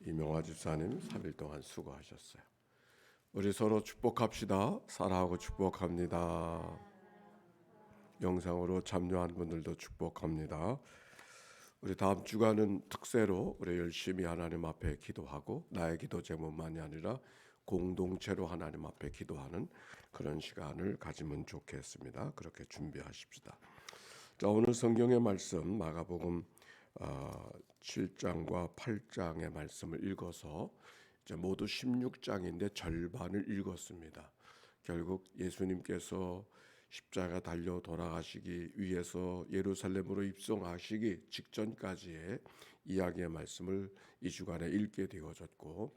이명화 집사님 3일 동안 수고하셨어요. 우리 서로 축복합시다. 사랑하고 축복합니다. 영상으로 참여한 분들도 축복합니다. 우리 다음 주간은 특세로 우리 열심히 하나님 앞에 기도하고 나의 기도 제목만이 아니라 공동체로 하나님 앞에 기도하는 그런 시간을 가지면 좋겠습니다. 그렇게 준비하십시다. 자 오늘 성경의 말씀 마가복음 어, 7장과 8장의 말씀을 읽어서 이제 모두 16장인데 절반을 읽었습니다. 결국 예수님께서 십자가 달려 돌아가시기 위해서 예루살렘으로 입성하시기 직전까지의 이야기의 말씀을 이 주간에 읽게 되어졌고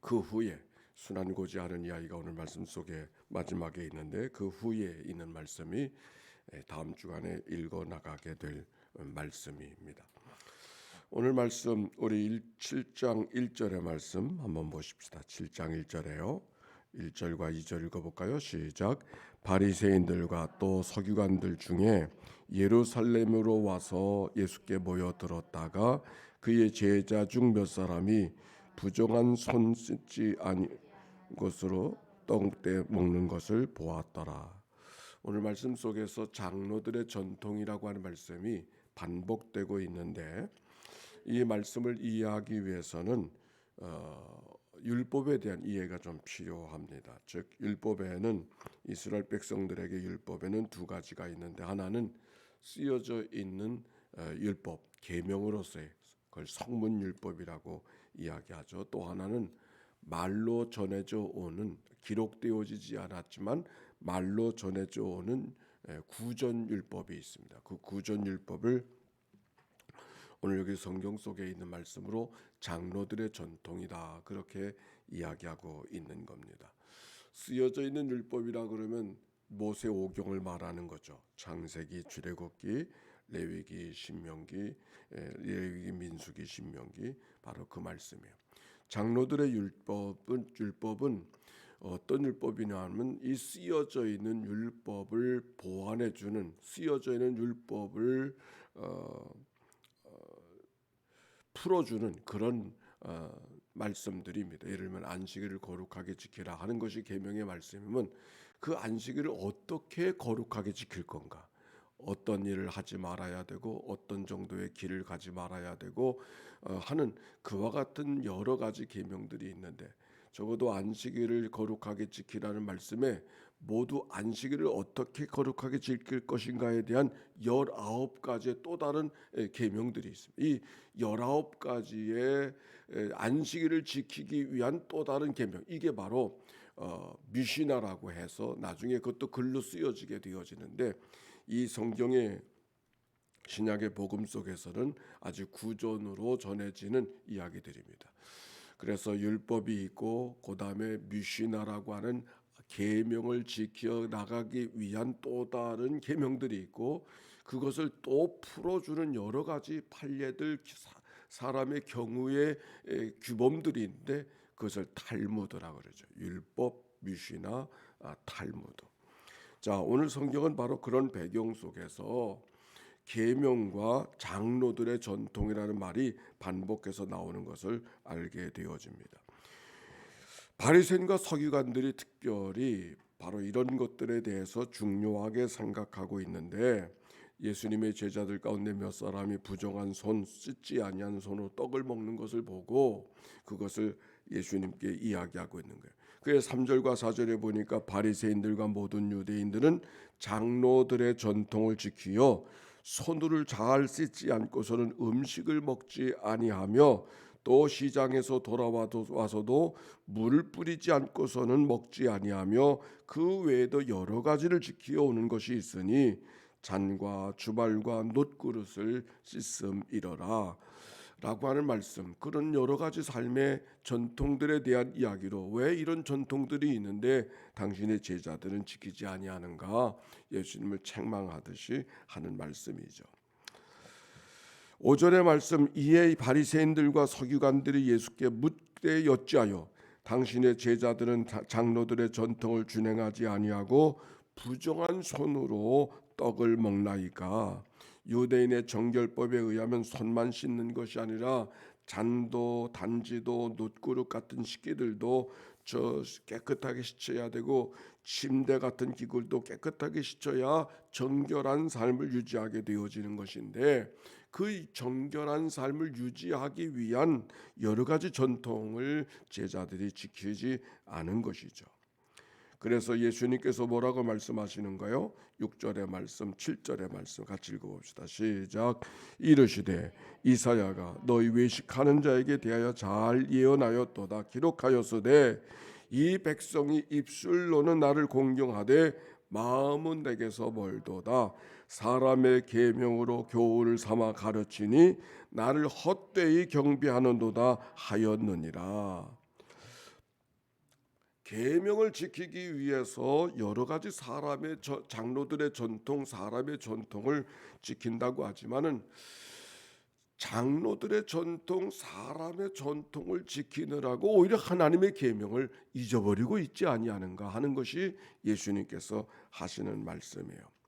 그 후에 순환고지 않은 이야기가 오늘 말씀 속에 마지막에 있는데 그 후에 있는 말씀이 다음 주간에 읽어 나가게 될 말씀입니다. 오늘 말씀 우리 7장 1절의 말씀 한번 보십시다. 7장 1절에요. 1절과 2절 읽어볼까요? 시작. 바리새인들과 또 서기관들 중에 예루살렘으로 와서 예수께 모여 들었다가 그의 제자 중 몇 사람이 부정한 손 씻지 아니 것으로 떡때 먹는 것을 보았더라. 오늘 말씀 속에서 장로들의 전통이라고 하는 말씀이 반복되고 있는데 이 말씀을 이해하기 위해서는 어, 율법에 대한 이해가 좀 필요합니다. 즉 율법에는 이스라엘 백성들에게 율법에는 두 가지가 있는데 하나는 쓰여져 있는 어, 율법 계명으로서의 그걸 성문 율법이라고 이야기하죠. 또 하나는 말로 전해져 오는 기록되어지지 않았지만 말로 전해져 오는 구전 율법이 있습니다. 그 구전 율법을 오늘 여기 성경 속에 있는 말씀으로 장로들의 전통이다 그렇게 이야기하고 있는 겁니다. 쓰여져 있는 율법이라 그러면 모세 오경을 말하는 거죠. 창세기, 출애굽기, 레위기, 신명기, 레위기, 민수기, 신명기 바로 그 말씀이에요. 장로들의 율법은 율법은 어떤 율법이냐 하면 이 쓰여져 있는 율법을 보완해 주는 쓰여져 있는 율법을 어, 풀어주는 그런 어, 말씀들입니다. 예를 들면 안식일을 거룩하게 지키라 하는 것이 계명의 말씀이면 그 안식일을 어떻게 거룩하게 지킬 건가? 어떤 일을 하지 말아야 되고 어떤 정도의 길을 가지 말아야 되고 어, 하는 그와 같은 여러 가지 계명들이 있는데 적어도 안식일을 거룩하게 지키라는 말씀에 모두 안식일을 어떻게 거룩하게 지킬 것인가에 대한 열아홉 가지의 또 다른 계명들이 있습니다. 이 열아홉 가지의 안식일을 지키기 위한 또 다른 계명 이게 바로 어, 미시나라고 해서 나중에 그것도 글로 쓰여지게 되어지는데 이 성경의 신약의 복음 속에서는 아주 구전으로 전해지는 이야기들입니다. 그래서 율법이 있고 그 다음에 미시나라고 하는 계명을 지켜 나가기 위한 또 다른 계명들이 있고 그것을 또 풀어주는 여러 가지 판례들 사람의 경우의 규범들이 있는데 그것을 탈무드라 그러죠. 율법, 미시나, 아, 탈무드. 자 오늘 성경은 바로 그런 배경 속에서 계명과 장로들의 전통이라는 말이 반복해서 나오는 것을 알게 되어집니다. 바리새인과 서기관들이 특별히 바로 이런 것들에 대해서 중요하게 생각하고 있는데 예수님의 제자들 가운데 몇 사람이 부정한 손 씻지 아니한 손으로 떡을 먹는 것을 보고 그것을 예수님께 이야기하고 있는 거예요. 그의 3절과 4절에 보니까 바리새인들과 모든 유대인들은 장로들의 전통을 지키어 손을 잘 씻지 않고서는 음식을 먹지 아니하며 또 시장에서 돌아와서도 물을 뿌리지 않고서는 먹지 아니하며 그 외에도 여러 가지를 지키어 오는 것이 있으니 잔과 주발과 놋그릇을 씻음 이러라 라고 하는 말씀. 그런 여러 가지 삶의 전통들에 대한 이야기로 왜 이런 전통들이 있는데 당신의 제자들은 지키지 아니하는가? 예수님을 책망하듯이 하는 말씀이죠. 오전의 말씀 이에 바리새인들과 서기관들이 예수께 묻되 여찌하여 당신의 제자들은 장로들의 전통을 준행하지 아니하고 부정한 손으로 떡을 먹나이까 유대인의 정결법에 의하면 손만 씻는 것이 아니라 잔도 단지도 놋그릇 같은 식기들도 저 깨끗하게 씻어야 되고 침대 같은 기구도 깨끗하게 씻어야 정결한 삶을 유지하게 되어지는 것인데 그 정결한 삶을 유지하기 위한 여러 가지 전통을 제자들이 지키지 않은 것이죠. 그래서 예수님께서 뭐라고 말씀하시는가요? 6절의 말씀, 7절의 말씀 같이 읽어봅시다. 시작. 이르시되 이사야가 너희 외식하는 자에게 대하여 잘 예언하였도다. 기록하였으되 이 백성이 입술로는 나를 공경하되 마음은 내게서 멀도다. 사람의 계명으로 교훈을 삼아 가르치니 나를 헛되이 경배하는도다 하였느니라. 계명을 지키기 위해서 여러 가지 사람의 저, 장로들의 전통, 사람의 전통을 지킨다고 하지만은 장로들의 전통, 사람의 전통을 지키느라고 오히려 하나님의 계명을 잊어버리고 있지 아니하는가 하는 것이 예수님께서 하시는 말씀이에요.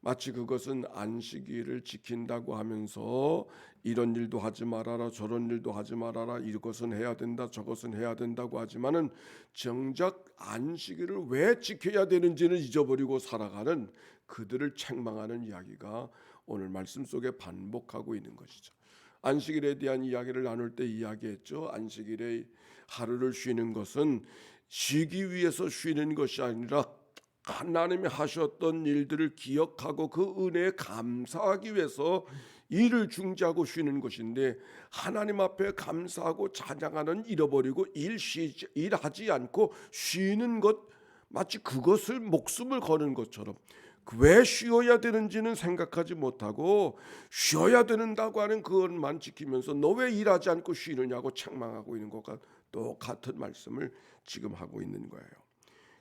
마치 그것은 안식일을 지킨다고 하면서 이런 일도 하지 말아라 저런 일도 하지 말아라 이것은 해야 된다 저것은 해야 된다고 하지만은 정작 안식일을 왜 지켜야 되는지는 잊어버리고 살아가는 그들을 책망하는 이야기가 오늘 말씀 속에 반복하고 있는 것이죠. 안식일에 대한 이야기를 나눌 때 이야기했죠. 안식일에 하루를 쉬는 것은 쉬기 위해서 쉬는 것이 아니라 하나님이 하셨던 일들을 기억하고 그 은혜에 감사하기 위해서 일을 중지하고 쉬는 것인데 하나님 앞에 감사하고 찬양하는 잃어버리고 일 쉬지 일하지 않고 쉬는 것 마치 그것을 목숨을 거는 것처럼 왜 쉬어야 되는지는 생각하지 못하고 쉬어야 된다고 하는 그것만 지키면서 너 왜 일하지 않고 쉬느냐고 책망하고 있는 것과 똑같은 말씀을 지금 하고 있는 거예요.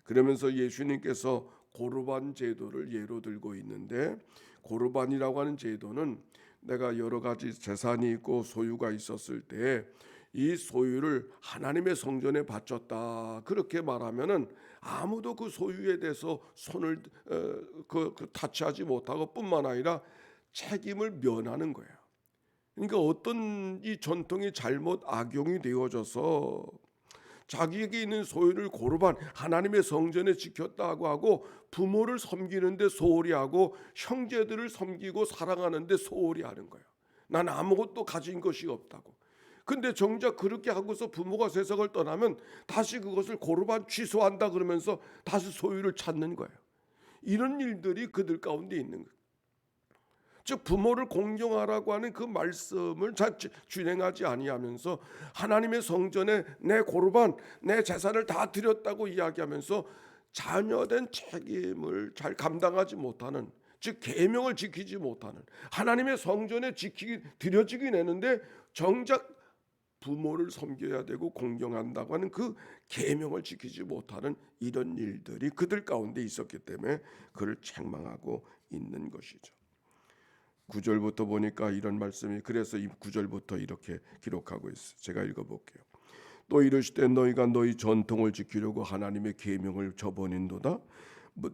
그러면서 예수님께서 고르반 제도를 예로 들고 있는데 고르반이라고 하는 제도는 내가 여러 가지 재산이 있고 소유가 있었을 때 이 소유를 하나님의 성전에 바쳤다 그렇게 말하면은 아무도 그 소유에 대해서 손을 어, 그, 그 타치하지 못하고 뿐만 아니라 책임을 면하는 거예요. 그러니까 어떤 이 전통이 잘못 악용이 되어져서 자기에게 있는 소유를 고르반 하나님의 성전에 지켰다고 하고 부모를 섬기는데 소홀히 하고 형제들을 섬기고 사랑하는데 소홀히 하는 거예요. 난 아무것도 가진 것이 없다고. 근데 정작 그렇게 하고서 부모가 세상을 떠나면 다시 그것을 고르반 취소한다 그러면서 다시 소유를 찾는 거예요. 이런 일들이 그들 가운데 있는 거예요. 즉 부모를 공경하라고 하는 그 말씀을 잘 준행하지 아니하면서 하나님의 성전에 내 고르반 내 재산을 다 드렸다고 이야기하면서 자녀된 책임을 잘 감당하지 못하는 즉 계명을 지키지 못하는 하나님의 성전에 지키기 드려지긴 했는데 정작 부모를 섬겨야 되고 공경한다고 하는 그 계명을 지키지 못하는 이런 일들이 그들 가운데 있었기 때문에 그를 책망하고 있는 것이죠. 9절부터 보니까 이런 말씀이 그래서 이 9절부터 이렇게 기록하고 있어요. 제가 읽어 볼게요. 또 이르시되 너희가 너희 전통을 지키려고 하나님의 계명을 저버린도다.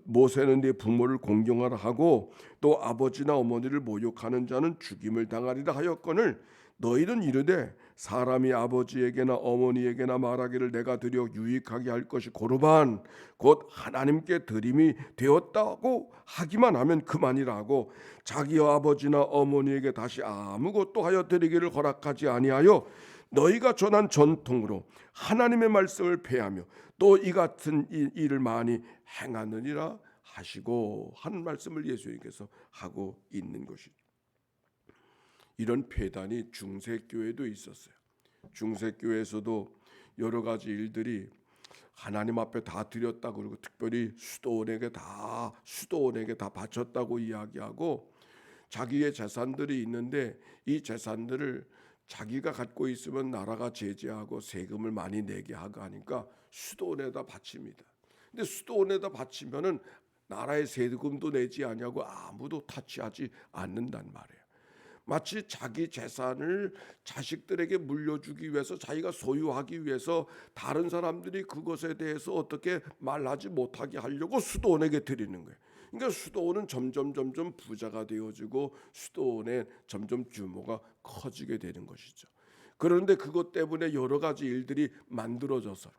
모세는 네 부모를 공경하라 하고 또 아버지나 어머니를 모욕하는 자는 죽임을 당하리라 하였거늘 너희는 이르되 사람이 아버지에게나 어머니에게나 말하기를 내가 드려 유익하게 할 것이 고르반 곧 하나님께 드림이 되었다고 하기만 하면 그만이라고 자기 아버지나 어머니에게 다시 아무것도 하여 드리기를 허락하지 아니하여 너희가 전한 전통으로 하나님의 말씀을 폐하며 또 이 같은 일을 많이 행하느니라 하시고 한 말씀을 예수님께서 하고 있는 것이죠. 이런 폐단이 중세교회도 있었어요. 중세교회에서도 여러 가지 일들이 하나님 앞에 다 드렸다 그리고 특별히 수도원에게 다 수도원에게 다 바쳤다고 이야기하고 자기의 재산들이 있는데 이 재산들을 자기가 갖고 있으면 나라가 제재하고 세금을 많이 내게 하고 하니까 수도원에다 바칩니다. 근데 수도원에다 바치면은 나라의 세금도 내지 아니하고 아무도 타치하지 않는단 말이에요. 마치 자기 재산을 자식들에게 물려주기 위해서 자기가 소유하기 위해서 다른 사람들이 그것에 대해서 어떻게 말하지 못하게 하려고 수도원에게 드리는 거예요. 그러니까 수도원은 점점 점점 부자가 되어지고 수도원의 점점 규모가 커지게 되는 것이죠. 그런데 그것 때문에 여러 가지 일들이 만들어져서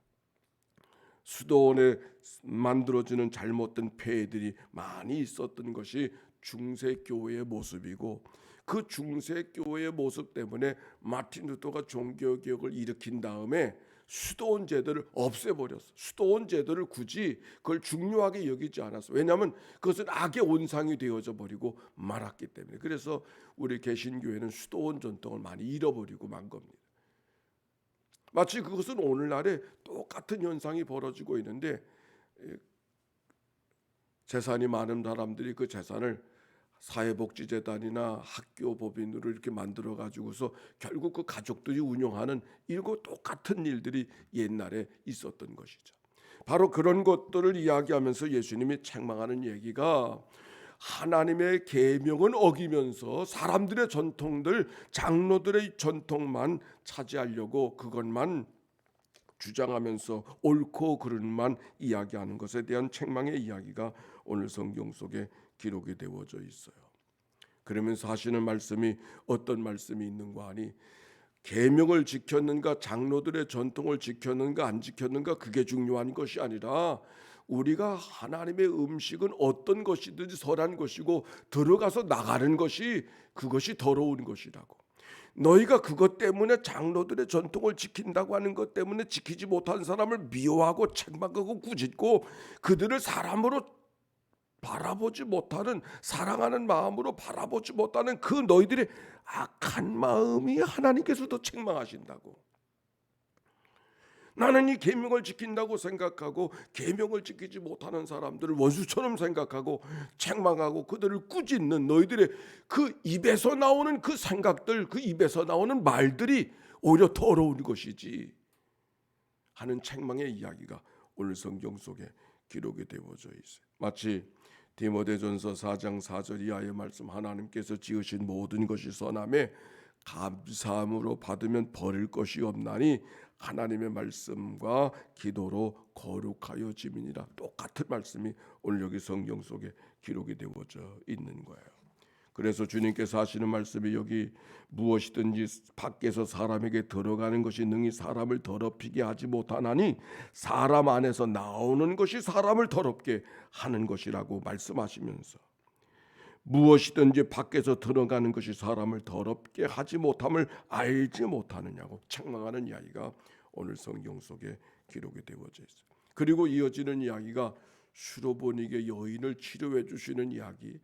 수도원에 만들어지는 잘못된 폐해들이 많이 있었던 것이 중세 교회의 모습이고 그 중세 교회의 모습 때문에 마틴 루터가 종교 개혁을 일으킨 다음에 수도원 제도를 없애버렸어. 수도원 제도를 굳이 그걸 중요하게 여기지 않았어. 왜냐하면 그것은 악의 온상이 되어져 버리고 말았기 때문에. 그래서 우리 개신교회는 수도원 전통을 많이 잃어버리고 만 겁니다. 마치 그것은 오늘날에 똑같은 현상이 벌어지고 있는데 에, 재산이 많은 사람들이 그 재산을 사회복지재단이나 학교 법인으로 이렇게 만들어 가지고서 결국 그 가족들이 운영하는 이거 똑같은 일들이 옛날에 있었던 것이죠. 바로 그런 것들을 이야기하면서 예수님이 책망하는 얘기가 하나님의 계명은 어기면서 사람들의 전통들, 장로들의 전통만 차지하려고 그것만 주장하면서 옳고 그른만 이야기하는 것에 대한 책망의 이야기가 오늘 성경 속에 기록이 되어져 있어요. 그러면서 하시는 말씀이 어떤 말씀이 있는가 하니 계명을 지켰는가 장로들의 전통을 지켰는가 안 지켰는가 그게 중요한 것이 아니라 우리가 하나님의 음식은 어떤 것이든지 선한 것이고 들어가서 나가는 것이 그것이 더러운 것이라고. 너희가 그것 때문에 장로들의 전통을 지킨다고 하는 것 때문에 지키지 못한 사람을 미워하고 책망하고 꾸짖고 그들을 사람으로 바라보지 못하는 사랑하는 마음으로 바라보지 못하는 그 너희들의 악한 마음이 하나님께서도 책망하신다고. 나는 이 계명을 지킨다고 생각하고 계명을 지키지 못하는 사람들을 원수처럼 생각하고 책망하고 그들을 꾸짖는 너희들의 그 입에서 나오는 그 생각들, 그 입에서 나오는 말들이 오히려 더러운 것이지 하는 책망의 이야기가 오늘 성경 속에 기록이 되어져 있어요. 마치 디모데전서 4장 4절 이하의 말씀 하나님께서 지으신 모든 것이 선함에 감사함으로 받으면 버릴 것이 없나니 하나님의 말씀과 기도로 거룩하여 지민이라 똑같은 말씀이 오늘 여기 성경 속에 기록이 되어져 있는 거예요. 그래서 주님께서 하시는 말씀이 여기 무엇이든지 밖에서 사람에게 들어가는 것이 능히 사람을 더럽히게 하지 못하나니 사람 안에서 나오는 것이 사람을 더럽게 하는 것이라고 말씀하시면서 무엇이든지 밖에서 들어가는 것이 사람을 더럽게 하지 못함을 알지 못하느냐고 책망하는 이야기가 오늘 성경 속에 기록이 되어져 있어요. 그리고 이어지는 이야기가 수로보니게 여인을 치료해 주시는 이야기.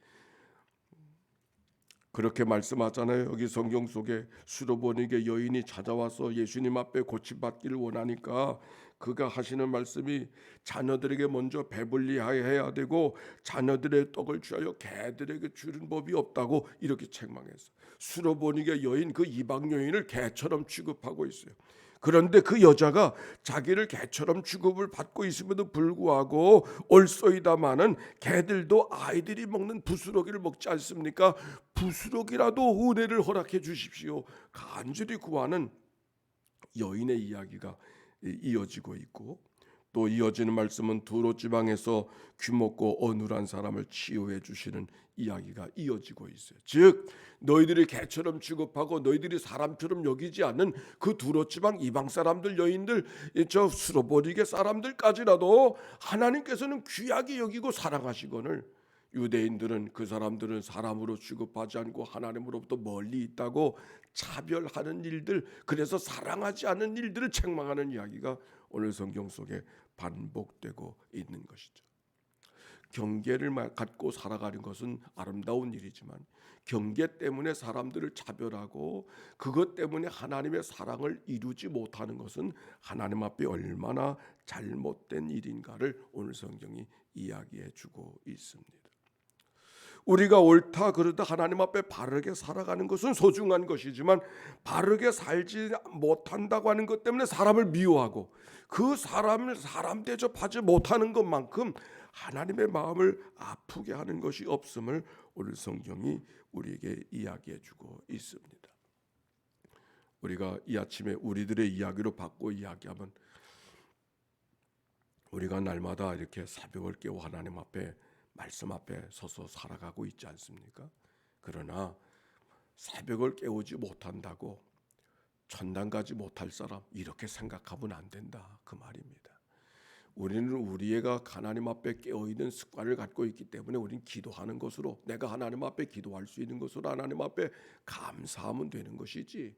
그렇게 말씀하잖아요. 여기 성경 속에 수로보니게 여인이 찾아와서 예수님 앞에 고침받기를 원하니까 그가 하시는 말씀이 자녀들에게 먼저 배불리 해야 되고 자녀들의 떡을 취하여 개들에게 주는 법이 없다고 이렇게 책망했어. 수로보니게 여인 그 이방 여인을 개처럼 취급하고 있어요. 그런데 그 여자가 자기를 개처럼 취급을 받고 있음에도 불구하고 올소이다마는 개들도 아이들이 먹는 부스러기를 먹지 않습니까? 부스러기라도 은혜를 허락해 주십시오. 간절히 구하는 여인의 이야기가 이어지고 있고 또 이어지는 말씀은 두로 지방에서 귀먹고 어눌한 사람을 치유해 주시는 이야기가 이어지고 있어요. 즉 너희들이 개처럼 취급하고 너희들이 사람처럼 여기지 않는 그 두로 지방 이방 사람들 여인들 저 수로보리게 사람들까지라도 하나님께서는 귀하게 여기고 사랑하시거늘 유대인들은 그 사람들은 사람으로 취급하지 않고 하나님으로부터 멀리 있다고 차별하는 일들 그래서 사랑하지 않는 일들을 책망하는 이야기가 오늘 성경 속에 반복되고 있는 것이죠. 경계를 갖고 살아가는 것은 아름다운 일이지만 경계 때문에 사람들을 차별하고 그것 때문에 하나님의 사랑을 이루지 못하는 것은 하나님 앞에 얼마나 잘못된 일인가를 오늘 성경이 이야기해 주고 있습니다. 우리가 옳다 그르다 하나님 앞에 바르게 살아가는 것은 소중한 것이지만 바르게 살지 못한다고 하는 것 때문에 사람을 미워하고 그 사람을 사람 대접하지 못하는 것만큼 하나님의 마음을 아프게 하는 것이 없음을 오늘 성경이 우리에게 이야기해 주고 있습니다. 우리가 이 아침에 우리들의 이야기로 받고 이야기하면 우리가 날마다 이렇게 새벽을 깨워 하나님 앞에 말씀 앞에 서서 살아가고 있지 않습니까? 그러나 새벽을 깨우지 못한다고 천당까지 못할 사람 이렇게 생각하면 안 된다 그 말입니다. 우리는 우리가 하나님 앞에 깨어 있는 습관을 갖고 있기 때문에 우리는 기도하는 것으로 내가 하나님 앞에 기도할 수 있는 것으로 하나님 앞에 감사하면 되는 것이지.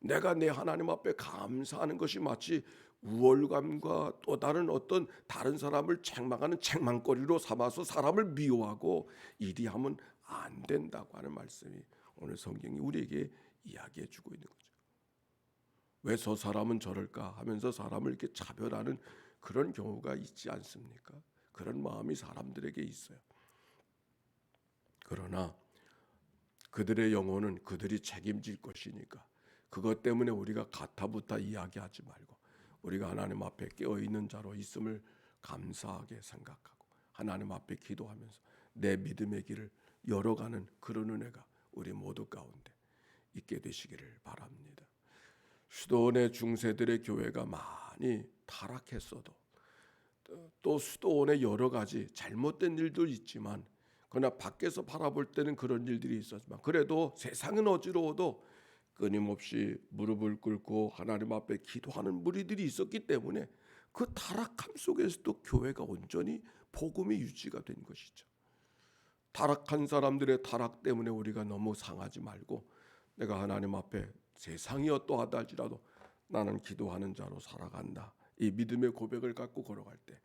내가 내 하나님 앞에 감사하는 것이 마치 우월감과 또 다른 어떤 다른 사람을 책망하는 책망거리로 삼아서 사람을 미워하고 이리 하면 안 된다고 하는 말씀이 오늘 성경이 우리에게 이야기해 주고 있는 거죠. 왜 저 사람은 저럴까 하면서 사람을 이렇게 차별하는 그런 경우가 있지 않습니까? 그런 마음이 사람들에게 있어요. 그러나 그들의 영혼은 그들이 책임질 것이니까 그것 때문에 우리가 가타부타 이야기하지 말고 우리가 하나님 앞에 깨어 있는 자로 있음을 감사하게 생각하고 하나님 앞에 기도하면서 내 믿음의 길을 열어가는 그런 은혜가 우리 모두 가운데 있게 되시기를 바랍니다. 수도원의 중세들의 교회가 많이 타락했어도 또- 또 수도원의 여러 가지 잘못된 일도 있지만 그러나 밖에서 바라볼 때는 그런 일들이 있었지만 그래도 세상은 어지러워도 끊임없이 무릎을 꿇고 하나님 앞에 기도하는 무리들이 있었기 때문에 그 타락함 속에서도 교회가 온전히 복음이 유지가 된 것이죠. 타락한 사람들의 타락 때문에 우리가 너무 상하지 말고 내가 하나님 앞에 세상이 어떠하다 할지라도 나는 기도하는 자로 살아간다. 이 믿음의 고백을 갖고 걸어갈 때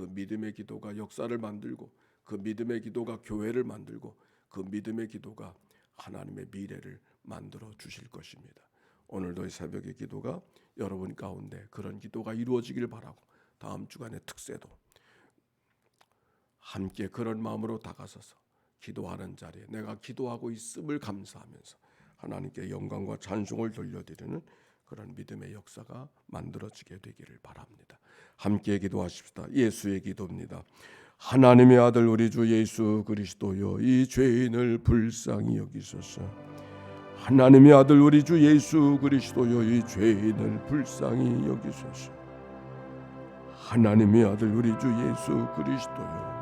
그 믿음의 기도가 역사를 만들고 그 믿음의 기도가 교회를 만들고 그 믿음의 기도가 하나님의 미래를 만들어 주실 것입니다. 오늘도 이 새벽의 기도가 여러분 가운데 그런 기도가 이루어지길 바라고 다음 주간의 특세도 함께 그런 마음으로 다가서서 기도하는 자리에 내가 기도하고 있음을 감사하면서 하나님께 영광과 찬송을 돌려드리는 그런 믿음의 역사가 만들어지게 되기를 바랍니다. 함께 기도하십시다. 예수의 기도입니다. 하나님의 아들 우리 주 예수 그리스도여 이 죄인을 불쌍히 여기소서. 하나님의 아들 우리 주 예수 그리스도여 이 죄인을 불쌍히 여기소서. 하나님의 아들 우리 주 예수 그리스도여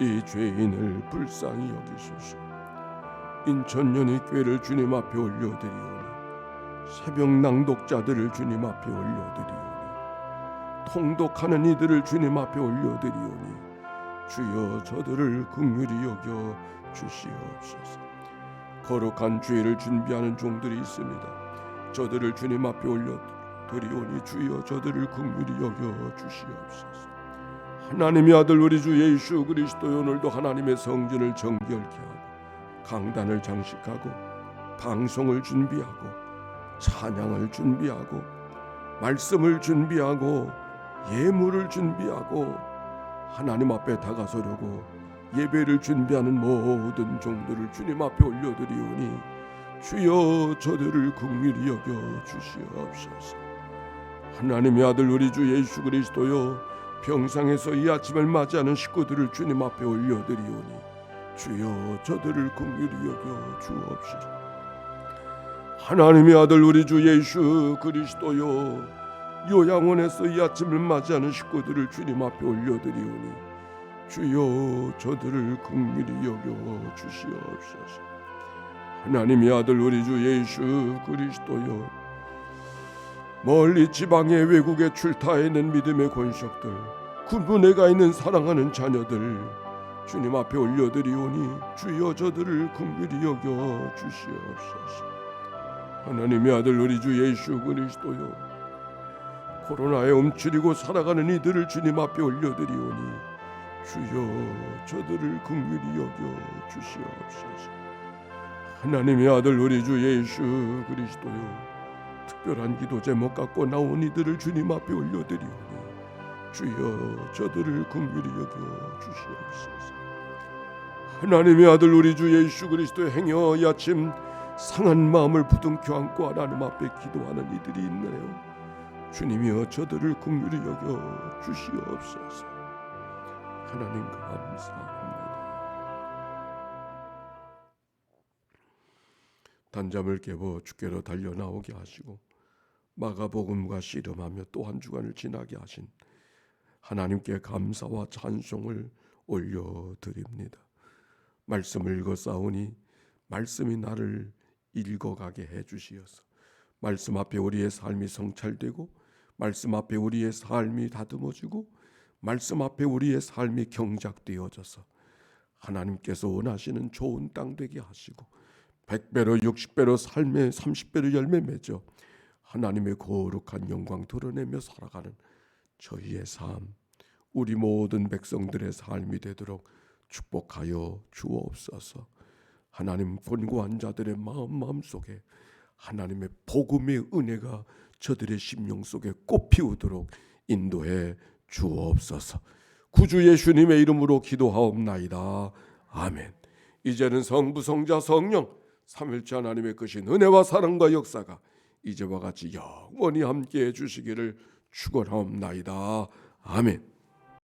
이 죄인을 불쌍히 여기소서. 인천년의 꾀를 주님 앞에 올려드리오니 새벽 낭독자들을 주님 앞에 올려드리오니 통독하는 이들을 주님 앞에 올려드리오니 주여 저들을 긍휼히 여겨 주시옵소서. 거룩한 죄를 준비하는 종들이 있습니다. 저들을 주님 앞에 올려 드리오니 주여 저들을 긍휼히 여겨 주시옵소서. 하나님의 아들 우리 주 예수 그리스도 오늘도 하나님의 성전을 정결케 하고 강단을 장식하고 방송을 준비하고 찬양을 준비하고 말씀을 준비하고 예물을 준비하고 하나님 앞에 다가서려고 예배를 준비하는 모든 종들을 주님 앞에 올려드리오니 주여 저들을 긍휼히 여겨 주시옵소서. 하나님의 아들 우리 주 예수 그리스도여 병상에서 이 아침을 맞이하는 식구들을 주님 앞에 올려드리오니 주여 저들을 긍휼히 여겨 주옵시고 하나님의 아들 우리 주 예수 그리스도여 요양원에서 이 아침을 맞이하는 식구들을 주님 앞에 올려드리오니 주여 저들을 긍휼히 여겨 주시옵소서. 하나님의 아들 우리 주 예수 그리스도여 멀리 지방의 외국에 출타해 있는 믿음의 권속들 군부에 가 있는 사랑하는 자녀들 주님 앞에 올려드리오니 주여 저들을 긍휼히 여겨 주시옵소서. 하나님의 아들 우리 주 예수 그리스도여 코로나에 움츠리고 살아가는 이들을 주님 앞에 올려드리오니 주여 저들을 긍휼히 여겨 주시옵소서. 하나님의 아들 우리 주 예수 그리스도여 특별한 기도 제목 갖고 나온 이들을 주님 앞에 올려드리오니 주여 저들을 긍휼히 여겨 주시옵소서. 하나님의 아들 우리 주 예수 그리스도의 행여 이 아침 상한 마음을 부둥켜 안고 하나님 앞에 기도하는 이들이 있네요. 주님이여 저들을 긍휼히 여겨 주시옵소서 하나님 감사합니다 단잠을 깨워 주께로 달려 나오게 하시고 마가복음과 씨름하며 또 한 주간을 지나게 하신 하나님께 감사와 찬송을 올려 드립니다. 말씀을 읽어 싸우니 말씀이 나를 읽어가게 해 주시어서 말씀 앞에 우리의 삶이 성찰되고 말씀 앞에 우리의 삶이 다듬어지고 말씀 앞에 우리의 삶이 경작되어져서 하나님께서 원하시는 좋은 땅 되게 하시고 100배로 60배로 삶의 30배로 열매 맺어 하나님의 거룩한 영광 드러내며 살아가는 저희의 삶 우리 모든 백성들의 삶이 되도록 축복하여 주옵소서. 하나님 권고한 자들의 마음 마음 속에 하나님의 복음의 은혜가 저들의 심령 속에 꽃피우도록 인도해 주옵소서. 구주 예수님의 이름으로 기도하옵나이다. 아멘. 이제는 성부 성자 성령 삼일째 하나님의 크신 은혜와 사랑과 역사가 이제와 같이 영원히 함께해 주시기를 축원하옵나이다. 아멘.